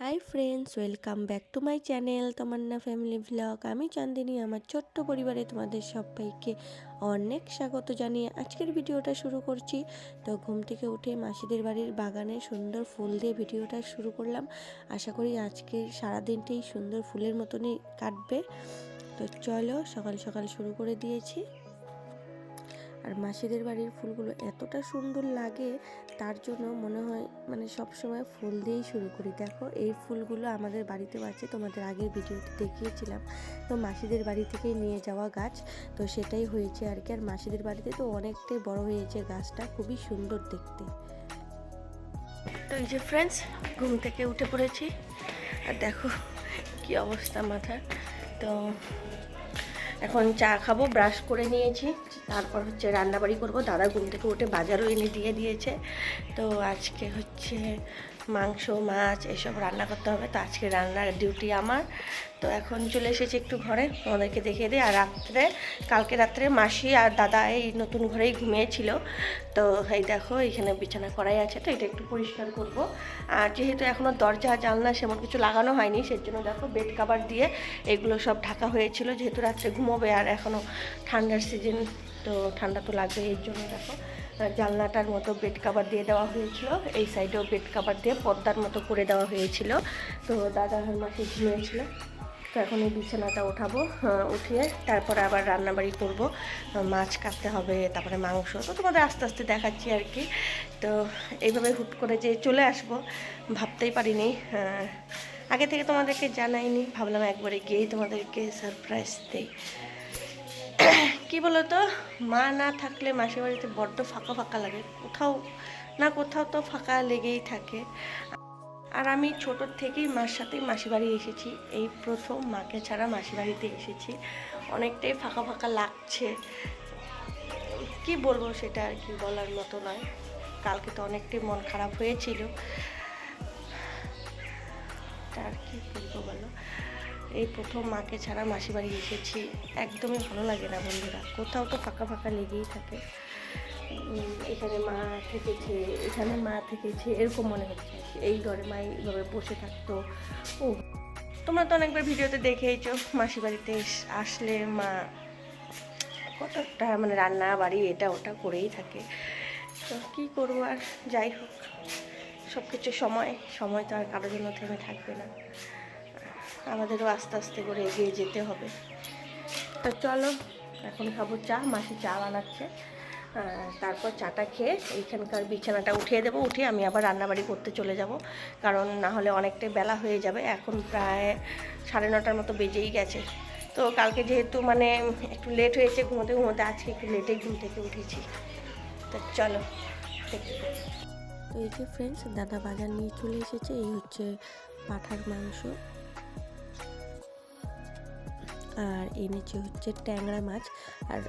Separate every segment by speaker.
Speaker 1: Hi friends welcome back to my channel Tamanna family vlog আমি চান্দিনী আমার ছোট্ট পরিবারে তোমাদের সবাইকে অনেক স্বাগত জানিয়ে আজকের ভিডিওটা শুরু করছি। তো ঘুম থেকে উঠে মাসিদের বাড়ির বাগানে সুন্দর ফুল দিয়ে ভিডিওটা শুরু করলাম। আশা করি আজকের সারাদিনটাই সুন্দর ফুলের মতনই কাটবে। তো চলো সকাল সকাল শুরু করে দিয়েছি। আর মাসিদের বাড়ির ফুলগুলো এতটা সুন্দর লাগে, তার জন্য মনে হয় মানে সব সময় ফুল দিয়েই শুরু করি। দেখো, এই ফুলগুলো আমাদের বাড়িতেও আছে, তোমাদের আগের ভিডিওতে দেখিয়েছিলাম। তো মাসিদের বাড়ি থেকেই নিয়ে যাওয়া গাছ, তো সেটাই হয়েছে আর কি। আর মাসিদের বাড়িতে তো অনেকটাই বড় হয়েছে গাছটা, খুবই সুন্দর দেখতে। তো এই যে ফ্রেন্ডস ঘুম থেকে উঠে পড়েছি। আর দেখো, কি অবস্থা মাথার। তো এখন চা খাব ব্রাশ করে নিয়েছি। তারপর হচ্ছে রান্নাবাড়ি করব। দাদা ঘুম থেকে উঠে বাজারও এনে দিয়ে দিয়েছে। তো আজকে হচ্ছে মাংস, মাছ এসব রান্না করতে হবে। তো আজকে রান্নার ডিউটি আমার। তো এখন চলে এসেছি একটু ঘরে। ওদেরকে দেখিয়ে দিই। আর রাত্রে, কালকে রাত্রে মাসি আর দাদা এই নতুন ঘরেই ঘুমিয়েছিল। তো এই দেখো, এখানে বিছানা করাই আছে। তো এটা একটু পরিষ্কার করব। আর যেহেতু এখনও দরজা, জানলা সেমন কিছু লাগানো হয়নি, সেজন্য দেখো বেড কাভার দিয়ে এগুলো সব ঢাকা হয়েছিল। যেহেতু রাত্রে ঘুমোবে আর এখনও ঠান্ডার সিজন, তো ঠান্ডা তো লাগবে এর জন্য দেখো। জানলাটার মতো বেড কাভার দিয়ে দেওয়া হয়েছিল। এই সাইডেও বেড কাভার দিয়ে পর্দার মতো করে দেওয়া হয়েছিল। তো দাদা আর মাসি ঘুমিয়েছিল। তো এখন এই বিছানাটা ওঠাবো উঠিয়ে তারপরে আবার রান্নাবাড়ি করব। মাছ কাটতে হবে, তারপরে মাংস। তো তোমাদের আস্তে আস্তে দেখাচ্ছি আর কি। তো এইভাবে হুট করে যে চলে আসব, ভাবতেই পারিনি। আগে থেকে তোমাদেরকে জানাইনি, ভাবলাম একবারে গিয়েই তোমাদেরকে সারপ্রাইজ দেই। কি বলতো? মা না থাকলে মাসির বাড়িতে বড্ড ফাঁকা ফাঁকা লাগে। কোথাও না কোথাও তো ফাঁকা লেগেই থাকে। আর আমি ছোটোর থেকেই মার সাথেই মাসি বাড়ি এসেছি। এই প্রথম মাকে ছাড়া মাসি বাড়িতে এসেছি। অনেকটাই ফাঁকা ফাঁকা লাগছে। কি বলব সেটা আর কি বলার মতো নয়। কালকে তো অনেকটাই মন খারাপ হয়েছিল। আর কি বলব বলো? এই প্রথম মাকে ছাড়া মাসি বাড়ি এসেছি। একদমই ভালো লাগে না বন্ধুরা। কোথাও তো ফাঁকা ফাঁকা লেগেই থাকে। এখানে মা থেকেছে, এখানে মা থেকেছে, এরকম মনে হচ্ছে। এই ঘরে মা এইভাবে বসে থাকতো। ও, তোমরা তো অনেকবার ভিডিওতে দেখেইছো মাসি বাড়িতে আসলে মা কতটা মানে রান্না বাড়ি এটা ওটা করেই থাকে। তো কী করব আর? যাই হোক সব কিছু সময় সময় তো আর কারোর জন্য থেমে থাকবে না। আমাদেরও আস্তে আস্তে করে এগিয়ে যেতে হবে। তো চলো, এখন খাব চা, মাসি চা বানাচ্ছে। তারপর চাটা খেয়ে এইখানকার বিছানাটা উঠিয়ে দেবো। উঠে আমি আবার রান্নাবাড়ি করতে চলে যাব। কারণ না হলে অনেকটাই বেলা হয়ে যাবে। এখন প্রায় সাড়ে নটার মতো বেজেই গেছে। তো কালকে যেহেতু মানে একটু লেট হয়েছে, ঘুমোতে ঘুমোতে আজকে একটু লেটেই ঘুম থেকে উঠেছি। তো চলো তো এই যে ফ্রেন্ডস দাদা বাজার নিয়ে চলে এসেছে। এই হচ্ছে পাঠার মাংস। আর এনেছি হচ্ছে ট্যাংরা মাছ। আর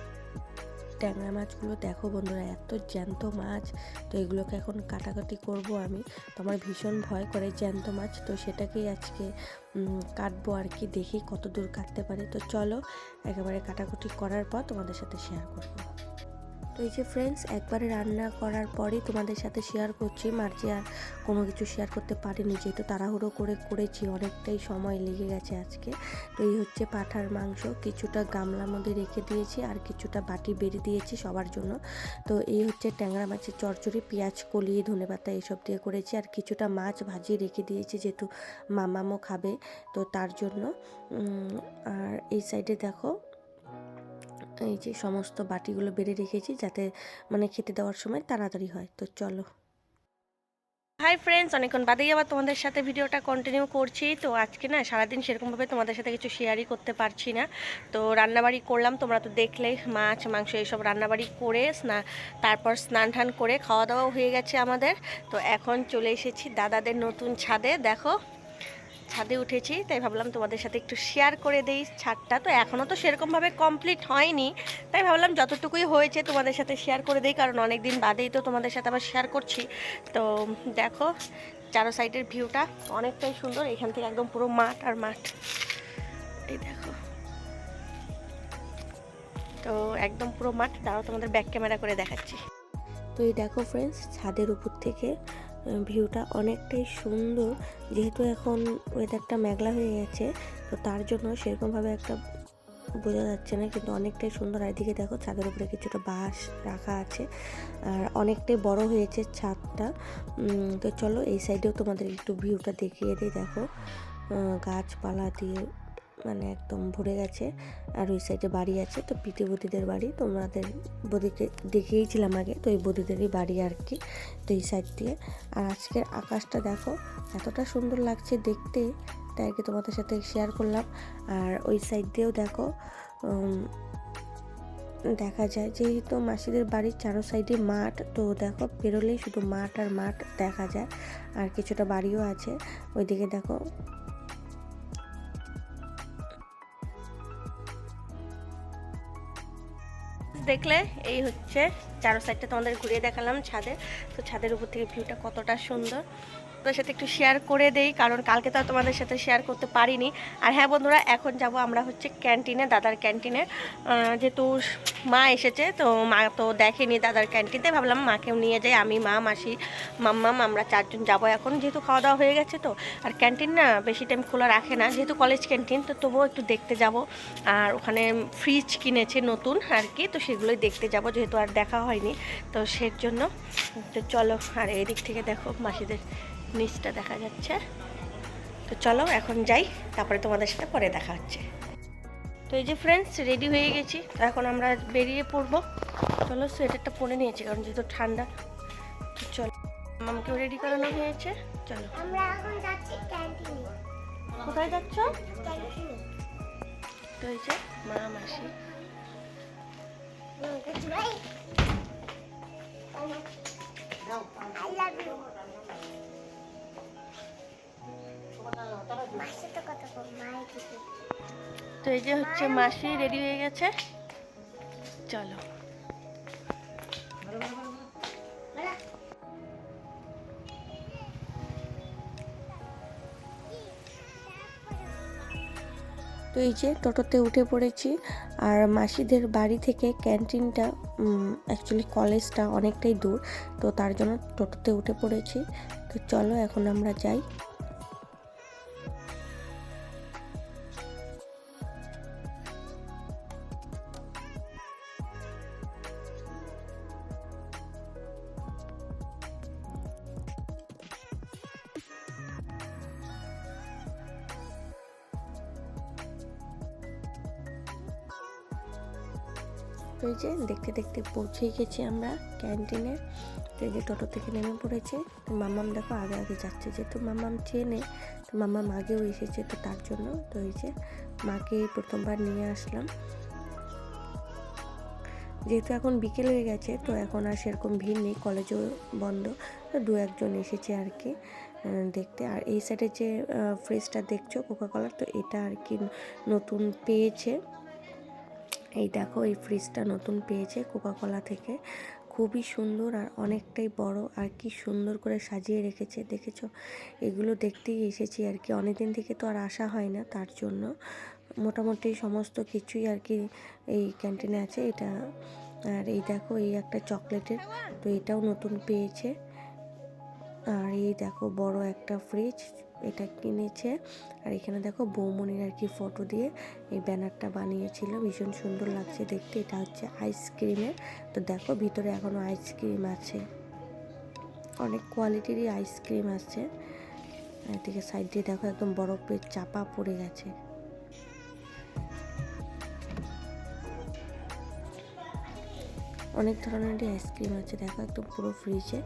Speaker 1: ট্যাংরা মাছগুলো দেখো বন্ধুরা, এত জ্যান্ত মাছ। তো এগুলোকে এখন কাটাকাটি করব আমি। তো আমার ভীষণ ভয় করে জ্যান্ত মাছ। তো সেটাকেই আজকে কাটবো আর কি, দেখি কত দূর কাটতে পারি। তো চলো, একেবারে কাটাকুটি করার পর তোমাদের সাথে শেয়ার করব। তো এই যে ফ্রেন্ডস একবারে রান্না করার পরেই তোমাদের সাথে শেয়ার করছি। মার্চে আর কোনো কিছু শেয়ার করতে পারিনি, যেহেতু তাড়াহুড়ো করে করেছি, অনেকটাই সময় লেগে গেছে আজকে। তো এই হচ্ছে পাঠার মাংস। কিছুটা গামলার মধ্যে রেখে দিয়েছি আর কিছুটা বাটি বেড়ে দিয়েছি সবার জন্য। তো এই হচ্ছে ট্যাংরা মাছের চচ্চড়ি, পেঁয়াজ কলিয়ে ধনেপাতা এইসব দিয়ে করেছি আর কিছুটা মাছ ভাজিয়ে রেখে দিয়েছি, যেহেতু মামামও খাবে, তো তার জন্য। আর এই সাইডে দেখো এই যে সমস্ত বাটিগুলো বেড়ে রেখেছি যাতে মানে খেতে দেওয়ার সময় তাড়াতাড়ি হয়। তো চলো। হাই ফ্রেন্ডস অনেকক্ষণ বাদেই আবার তোমাদের সাথে ভিডিওটা কন্টিনিউ করছি। তো আজকে না সারাদিন সেরকমভাবে তোমাদের সাথে কিছু শেয়ারই করতে পারছি না। তো রান্নাবাড়ি করলাম, তোমরা তো দেখলে মাছ, মাংস এইসব রান্নাবাড়ি করে স্না তারপর স্নান টান করে খাওয়া দাওয়াও হয়ে গেছে আমাদের। তো এখন চলে এসেছি দাদাদের নতুন ছাদে, দেখো। ছাদে উঠেছি, তাই ভাবলাম তোমাদের সাথে একটু শেয়ার করে দেই ছাদটা। তো এখনও তো সেরকমভাবে কমপ্লিট হয়নি, তাই ভাবলাম যতটুকুই হয়েছে তোমাদের সাথে শেয়ার করে দিই, কারণ অনেক দিন বাদেই তো তোমাদের সাথে আবার শেয়ার করছি। তো দেখো, চারো সাইডের ভিউটা অনেকটাই সুন্দর, এখান থেকে একদম পুরো মাঠ আর মাঠ। এই দেখো। তো একদম পুরো মাঠ, দাঁড়াও তোমাদের ব্যাক ক্যামেরা করে দেখাচ্ছি। তো এই দেখো ফ্রেন্ডস ছাদের উপর থেকে ভিউটা অনেকটাই সুন্দর। যেহেতু এখন ওয়েদারটা মেঘলা হয়ে গেছে, তো তার জন্য সেরকমভাবে একটা বোঝা যাচ্ছে না, কিন্তু অনেকটাই সুন্দর। এদিকে দেখো, ছাদের উপরে কিছুটা বাঁশ রাখা আছে, আর অনেকটাই বড় হয়েছে ছাদটা। তো চলো এই সাইডেও তোমাদের একটু ভিউটা দেখিয়ে দিই। দেখো গাছপালা দিয়ে মানে একদম ভরে গেছে। আর ওই সাইডে বাড়ি আছে, তো পিঠে বদিদের বাড়ি। তোমাদের বদিকে দেখিয়েছিলাম আগে, তো এই বদিদেরই বাড়ি আর কি, তো এই সাইড দিয়ে। আর আজকের আকাশটা দেখো, এতটা সুন্দর লাগছে দেখতে, তাই কি তোমাদের সাথে শেয়ার করলাম। আর ওই সাইড দিয়েও দেখো দেখা যায় যেহেতু মাসিদের বাড়ির চারো সাইডে মাঠ, তো দেখো বেরোলেই শুধু মাঠ আর মাঠ দেখা যায়। আর কিছুটা বাড়িও আছে। ওইদিকে দেখো দেখলে এই হচ্ছে চারো সাইডটা তোমাদের ঘুরিয়ে দেখালাম ছাদে। তো ছাদের উপর থেকে ভিউটা কতটা সুন্দর। তোমাদের সাথে একটু শেয়ার করে দেই, কারণ কালকে তো তোমাদের সাথে শেয়ার করতে পারিনি। আর হ্যাঁ বন্ধুরা, এখন যাব আমরা হচ্ছে ক্যান্টিনে দাদার ক্যান্টিনে যেহেতু মা এসেছে, তো মা তো দেখেনি দাদার ক্যান্টিনে ভাবলাম মাকেও নিয়ে যাই, আমি, মা, মাসি, মাম্মাম, আমরা চারজন যাব এখন। যেহেতু খাওয়া দাওয়া হয়ে গেছে তো, আর ক্যান্টিন না বেশি টাইম খোলা রাখে না। যেহেতু কলেজ ক্যান্টিন তো তবুও একটু দেখতে যাব। আর ওখানে ফ্রিজ কিনেছে নতুন আর কি, তো সেগুলোই দেখতে যাব, যেহেতু আর দেখা হয়নি। তো সের জন্য তো চলো, আর এদিক থেকে দেখো মাসিদের নিচটা দেখা যাচ্ছে। তো চলো এখন যাই তারপরে তোমাদের সাথে পরে দেখা হচ্ছে। তো এই যে ফ্রেন্ডস রেডি হয়ে গেছি। তো এখন আমরা বেরিয়ে পড়ব। চলো সোয়েটারটা পরে নিয়েছি কারণ যেহেতু ঠান্ডা। তো চলো মামকেও রেডি করানো হয়েছে। চলো।
Speaker 2: আমরা এখন যাচ্ছি ক্যান্টিনে
Speaker 1: কোথায় যাচ্ছ?
Speaker 2: ক্যান্টিনে
Speaker 1: তো এই যে মা মাসি।
Speaker 2: ভাই আই লাভ
Speaker 1: তো এই যে হচ্ছে মাসি রেডি হয়ে গেছে। চলো। তো এই যে টোটোতে উঠে পড়েছি, আর মাসিদের বাড়ি থেকে ক্যান্টিনটা অ্যাকচুয়ালি কলেজটা অনেকটাই দূর, তো তার জন্য টোটোতে উঠে পড়েছি। তো চলো, এখন আমরা যাই। যে দেখতে দেখতে পৌঁছেই গেছি আমরা ক্যান্টিনে। তো যে টোটো থেকে নেমে পড়েছে। তো মাম্মাম দেখো আগে আগে যাচ্ছে যেহেতু মাম্মাম চেনে, তো মামাম আগেও এসেছে তো তার জন্য। তো এই যে মাকে প্রথমবার নিয়ে আসলাম। যেহেতু এখন বিকেল হয়ে গেছে, তো এখন আর সেরকম ভিড় নেই, কলেজও বন্ধ। তো দু একজন এসেছে আর কি দেখতে। আর এই সাইডে যে ফ্রিজটা দেখছ কোকা কলার তো এটা আর কি নতুন পেয়েছে। এই দেখো, এই ফ্রিজটা নতুন পেয়েছে কোকা কোলা থেকে। খুবই সুন্দর আর অনেকটাই বড় আর কি সুন্দর করে সাজিয়ে রেখেছে, দেখেছ? এগুলো দেখতেই এসেছি আর কি। অনেকদিন থেকে তো আর আসা হয় না তার জন্য। মোটামুটি সমস্ত কিছুই আর কি এই ক্যান্টিনে আছে। এটা আর এই দেখো, এই একটা চকলেটের তো এটাও নতুন পেয়েছে। আর এই দেখো বড় একটা ফ্রিজ এটা কিনেছে। আর এখানে দেখো বৌমনির আর কি ফটো দিয়ে এই ব্যানারটা বানিয়েছিল। ভীষণ সুন্দর লাগছে দেখতে। এটা হচ্ছে আইসক্রিমের তো দেখো ভিতরে এখনও আইসক্রিম আছে। অনেক কোয়ালিটিরই আইসক্রিম আছে। এদিকে সাইড দিয়ে দেখো একদম বরফের চাপা পড়ে গেছে। অনেক ধরনেরই আইসক্রিম আছে। দেখো একদম পুরো ফ্রিজে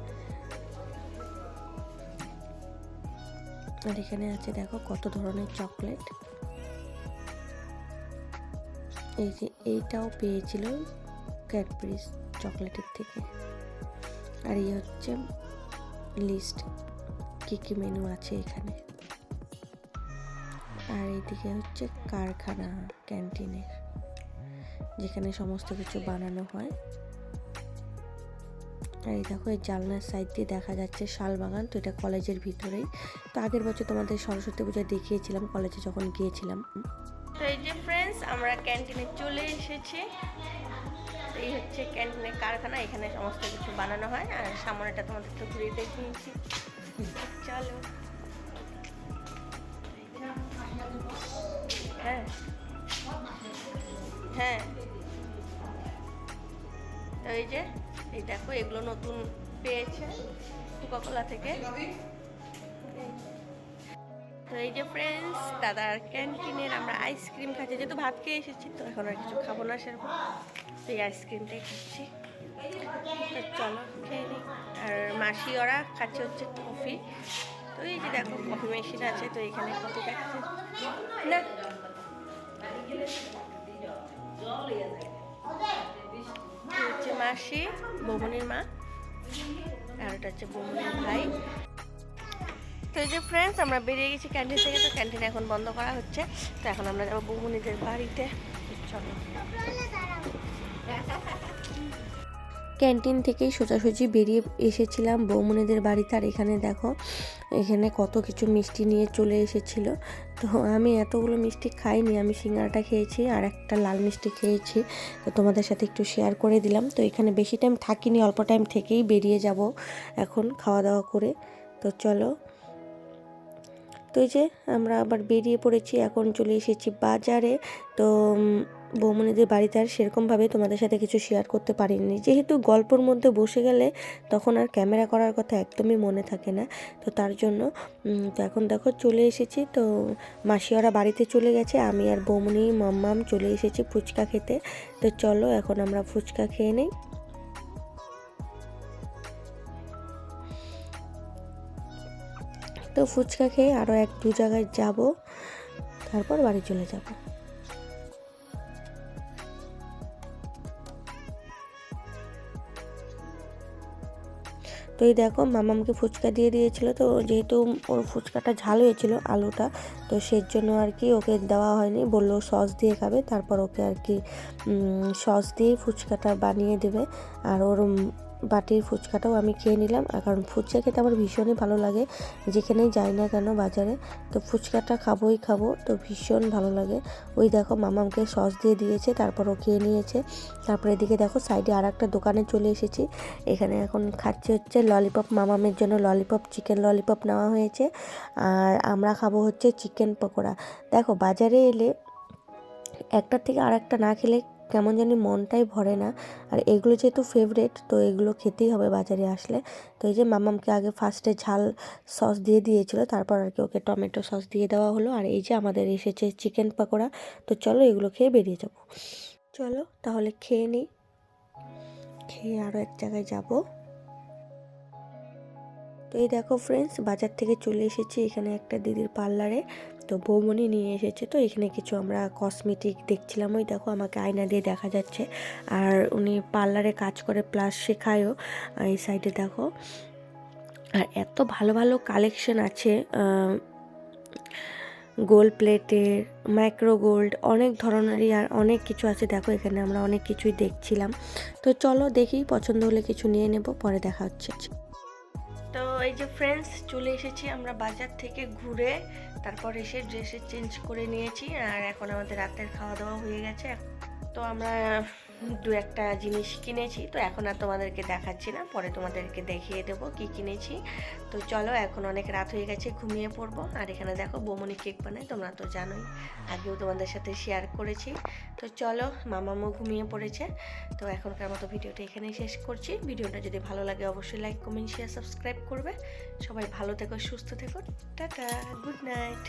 Speaker 1: আর এখানে আছে দেখো কত ধরনের চকলেট। এই যে এইটাও পেয়েছিল ক্যাডবেরিজ চকলেটের থেকে। আর এই হচ্ছে লিস্ট কী কী মেনু আছে এখানে। আর এইদিকে হচ্ছে কারখানা ক্যান্টিনের, যেখানে সমস্ত কিছু বানানো হয়। আর এই দেখো, এই জানলার সাইড দিয়ে দেখা যাচ্ছে শালবাগান তো এটা কলেজের ভিতরেই। তো আগের বছর তোমাদের সরস্বতী পূজা দেখিয়েছিলাম, কলেজে যখন গিয়েছিলাম। তো এই যে ফ্রেন্ডস আমরা ক্যান্টিনে চলে এসেছি। এই হচ্ছে ক্যান্টিনের কারখানা, এখানে সমস্ত কিছু বানানো হয়। আর সামনেটা তোমাদের তো ঘুরে দেখিয়েছি। চলো। হ্যাঁ। হ্যাঁ। এই যে, এই দেখো, এগুলো নতুন পেয়েছে কোকাকোলা থেকে। তো এই যে ফ্রেন্ডস দাদার ক্যান্টিনের আমরা আইসক্রিম খাচ্ছি। যেহেতু ভাত খেয়ে এসেছি, তো এখন আর কিছু খাব না সেরকম। তো এই আইসক্রিমটাই খাচ্ছি। তো চলো খেয়ে নিই। আর মাসি, ওরা খাচ্ছে হচ্ছে কফি তো এই যে দেখো কফি মেশিন আছে, তো এখানে কফি খাচ্ছে। না। হচ্ছে মাসি, বমনির মা, আর ওটা হচ্ছে বমনির ভাই। তো এই যে ফ্রেন্ডস আমরা বেরিয়ে গেছি ক্যান্টিন থেকে, তো ক্যান্টিন এখন বন্ধ করা হচ্ছে। তো এখন আমরা যাব বৌমনিদের বাড়িতে। চলো। ক্যান্টিন থেকেই সোজাসুজি বেরিয়ে এসেছিলাম। বৌমনিদের বাড়িতে। আর এখানে দেখো, এখানে কত কিছু মিষ্টি নিয়ে চলে এসেছিল। তো আমি এতগুলো মিষ্টি খাইনি। আমি সিঙ্গারাটা খেয়েছি আর একটা লাল মিষ্টি খেয়েছি। তো তোমাদের সাথে একটু শেয়ার করে দিলাম। তো এখানে বেশি টাইম থাকিনি, অল্প টাইম থেকেই বেরিয়ে যাব এখন খাওয়া দাওয়া করে। তো চলো। তো এই যে আমরা আবার বেরিয়ে পড়েছি। এখন চলে এসেছি বাজারে। তো বৌমনিদের বাড়িতে আর সেরকমভাবে তোমাদের সাথে কিছু শেয়ার করতে পারিনি। যেহেতু গল্পর মধ্যে বসে গেলে তখন আর ক্যামেরা করার কথা একদমই মনে থাকে না। তো তার জন্য তো এখন দেখো চলে এসেছি। তো মাসিওরা বাড়িতে চলে গেছে, আমি আর বৌমনি, মাম্মাম চলে এসেছি ফুচকা খেতে। তো চলো এখন আমরা ফুচকা খেয়ে নিই। তো ফুচকা খেয়ে আরও এক দু জায়গায় যাব, তারপর বাড়ি চলে যাব। তো এই দেখো মামামকে ফুচকা দিয়ে দিয়েছিল, তো যেহেতু ওর ফুচকাটা ঝাল হয়েছিল, আলুটা, তো সেই জন্য আর কি ওকে দেওয়া হয়নি। বলল সস দিয়ে খাবে, তারপর ওকে আর কি সস দিয়ে ফুচকাটা বানিয়ে দেবে। আর ওর বাটির ফুচকাটাও আমি খেয়ে নিলাম। কারণ ফুচকা খেতে আমার ভীষণই ভালো লাগে, যেখানেই যাই না কেন বাজারে। তো ফুচকাটা খাবোই খাব, তো ভীষণ ভালো লাগে। ওই দেখো মামামকে সস দিয়ে দিয়েছে, তারপর ও খেয়ে নিয়েছে। তারপর এদিকে দেখো সাইডে আর একটা দোকানে চলে এসেছি। এখানে এখন খাচ্ছে হচ্ছে ললিপপ, মামামের জন্য ললিপপ, চিকেন ললিপপ নেওয়া হয়েছে। আর আমরা খাব হচ্ছে চিকেন পকোড়া। দেখো বাজারে এলে একটার থেকে আর একটা না খেলে কেমন জানি মনটাই ভরে না। আর এগুলো যেহেতু ফেভারেট তো এগুলো খেতেই হবে বাজারে আসলে। তো এই যে মামামকে আগে ফার্স্টে ঝাল সস দিয়ে দিয়েছিল, তারপর আর কি ওকে টমেটো সস দিয়ে দেওয়া হলো। আর এই যে আমাদের এসেছে চিকেন পাকোড়া, তো চলো এগুলো খেয়ে বেরিয়ে যাব। চলো তাহলে খেয়ে নিই। খেয়ে আরও এক জায়গায় যাব। তো এই দেখো ফ্রেন্ডস বাজার থেকে চলে এসেছি এখানে একটা দিদির পার্লারে তো বৌমনি নিয়ে এসেছে, তো এখানে কিছু আমরা কসমেটিক দেখছিলাম। ওই দেখো আমাকে আয়না দিয়ে দেখা যাচ্ছে। আর উনি পার্লারে কাজ করে প্লাস শেখায়ও এই সাইডে দেখো। আর এত ভালো ভালো কালেকশন আছে গোল্ড প্লেটের মাইক্রো গোল্ড অনেক ধরনেরই আর অনেক কিছু আছে। দেখো এখানে আমরা অনেক কিছুই দেখছিলাম। তো চলো দেখি, পছন্দ হলে কিছু নিয়ে নেব, পরে দেখা হচ্ছে। এই যে ফ্রেন্ডস চলে এসেছি আমরা বাজার থেকে ঘুরে। তারপর এসে ড্রেসে চেঞ্জ করে নিয়েছি। আর এখন আমাদের রাতের খাওয়া দাওয়া হয়ে গেছে। তো আমরা দু একটা জিনিস কিনেছি। তো এখন আর তোমাদেরকে দেখাচ্ছি না, পরে তোমাদেরকে দেখিয়ে দেবো কি কিনেছি। তো চলো, এখন অনেক রাত হয়ে গেছে, ঘুমিয়ে পড়ব। আর এখানে দেখো, বোমনি কেক বানায়, তোমরা তো জানোই। আগেও তোমাদের সাথে শেয়ার করেছি। তো চলো, মামামও ঘুমিয়ে পড়েছে। তো এখনকার মতো ভিডিওটা এখানেই শেষ করছি। ভিডিওটা যদি ভালো লাগে, অবশ্যই লাইক কমেন্ট শেয়ার সাবস্ক্রাইব করবে। সবাই ভালো থেকো, সুস্থ থেকো। Tata good night